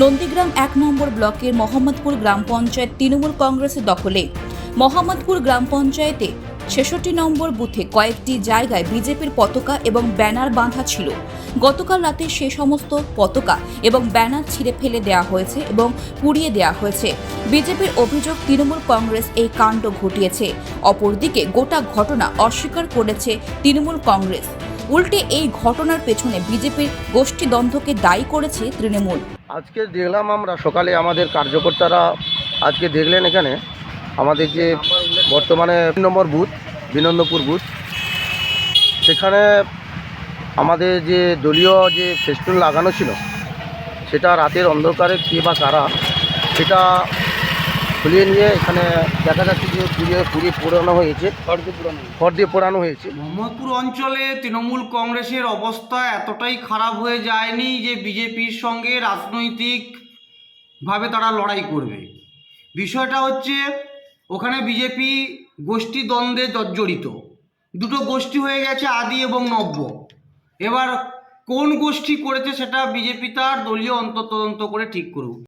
নন্দীগ্রাম এক নম্বর ব্লকের মোহাম্মদপুর গ্রাম পঞ্চায়েত তৃণমূল কংগ্রেসের দখলে। মোহাম্মদপুর গ্রাম পঞ্চায়েতে ছেষট্টি নম্বর বুথে কয়েকটি জায়গায় বিজেপির পতাকা এবং ব্যানার বাঁধা ছিল। গতকাল রাতে সে সমস্ত পতাকা এবং ব্যানার ছিঁড়ে ফেলে দেওয়া হয়েছে এবং পুড়িয়ে দেওয়া হয়েছে। বিজেপির অভিযোগ, তৃণমূল কংগ্রেস এই কাণ্ড ঘটিয়েছে। অপরদিকে গোটা ঘটনা অস্বীকার করেছে তৃণমূল কংগ্রেস। উল্টে এই ঘটনার পেছনে বিজেপির গোষ্ঠীদ্বন্দ্বকে দায়ী করেছে তৃণমূল। আজকে দেখলাম আমরা সকালে আমাদের কার্যকর্তারা আজকে দেখলেন এখানে আমাদের যে বর্তমানে নম্বর বুথ, বিনন্দপুর বুথ। সেখানে আমাদের যে দলীয় যে ফেস্টুন লাগানো ছিল, সেটা রাতের অন্ধকারে কে বা কারা, সেটা খুলিয়ে নিয়ে এখানে দেখা যাচ্ছে যে পুড়িয়ে পুড়িয়ে পোড়ানো হয়েছে। খড় দিয়ে পোড়ানো হয়েছে। মোহাম্মদপুর অঞ্চলে তৃণমূল কংগ্রেসের অবস্থা এতটাই খারাপ হয়ে যায়নি যে বিজেপির সঙ্গে রাজনৈতিকভাবে তারা লড়াই করবে। বিষয়টা হচ্ছে ওখানে বিজেপি গোষ্ঠী দ্বন্দ্বে জর্জরিত। দুটো গোষ্ঠী হয়ে গেছে আদি এবং নব্য। এবার কোন গোষ্ঠী করেছে সেটা বিজেপি তার দলীয় অন্তর্তদন্ত করে ঠিক করুক।